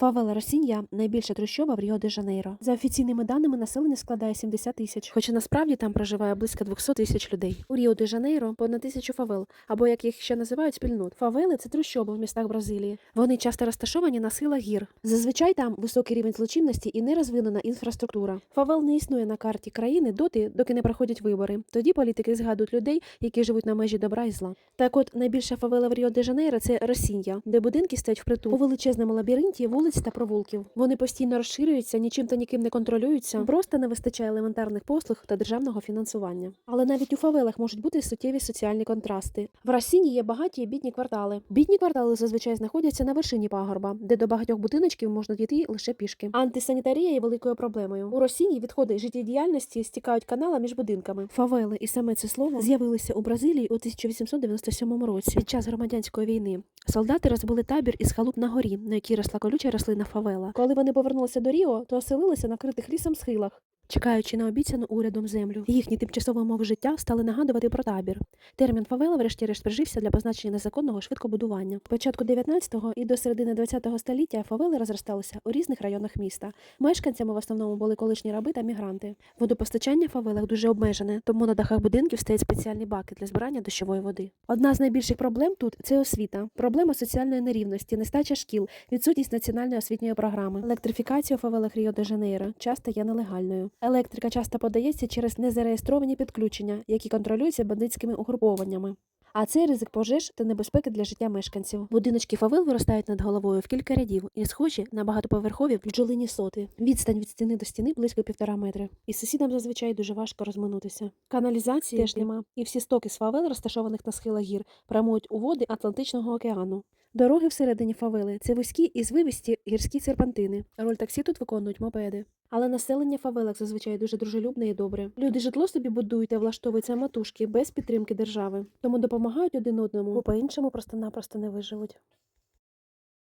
Фавела Росінья найбільша трущоба в Ріо-де-Жанейро. За офіційними даними, населення складає 70 тисяч, хоча насправді там проживає близько 200 тисяч людей. У Ріо-де-Жанейро понад тисячу фавел, або як їх ще називають спільнот. Фавели це трущоби в містах Бразилії. Вони часто розташовані на схилах гір. Зазвичай там високий рівень злочинності і нерозвинена інфраструктура. Фавел не існує на карті країни доти, доки не проходять вибори. Тоді політики згадують людей, які живуть на межі добра і зла. Так от найбільша фавела в Ріо-де-Жанейро це Росінья, де будинки стоять впритул у величезному лабіринті вулиць та провулків. Вони постійно розширюються, нічим та ніким не контролюються. Просто не вистачає елементарних послуг та державного фінансування. Але навіть у фавелах можуть бути суттєві соціальні контрасти. В Росіні є багаті і бідні квартали. Бідні квартали зазвичай знаходяться на вершині пагорба, де до багатьох будиночків можна дійти лише пішки. Антисанітарія є великою проблемою. У Росіні відходи життєдіяльності стікають канала між будинками. Фавели і саме це слово з'явилися у Бразилії у 1897 році під час громадянської війни. Солдати розбили табір із халуп на горі, на якій росла колюча рослина фавела. Коли вони повернулися до Ріо, то оселилися на критих лісом схилах. Чекаючи на обіцяну урядом землю, їхні тимчасові умови життя стали нагадувати про табір. Термін фавела, врешті-решт, прижився для позначення незаконного швидкобудування. Початку 19-го і до середини 20-го століття фавели розросталися у різних районах міста. Мешканцями в основному були колишні раби та мігранти. Водопостачання в фавелах дуже обмежене, тому на дахах будинків стоять спеціальні баки для збирання дощової води. Одна з найбільших проблем тут це освіта, проблема соціальної нерівності, нестача шкіл, відсутність національної освітньої програми. Електрифікація у фавелах Ріо-де-Жанейро часто є нелегальною. Електрика часто подається через незареєстровані підключення, які контролюються бандитськими угрупованнями. А це ризик пожеж та небезпеки для життя мешканців. Будиночки фавел виростають над головою в кілька рядів і схожі на багатоповерхові бджолині соти. Відстань від стіни до стіни близько півтора метри. І сусідам зазвичай дуже важко розминутися. Каналізації теж нема, і всі стоки з фавел, розташованих на схилах гір, прямують у води Атлантичного океану. Дороги всередині фавели це вузькі і звивісті гірські серпантини. Роль таксі тут виконують мопеди. Але населення фавелок зазвичай дуже дружелюбне і добре. Люди житло собі будують та влаштовуються матушки без підтримки держави, тому допомагають один одному, бо по-іншому просто-напросто не виживуть.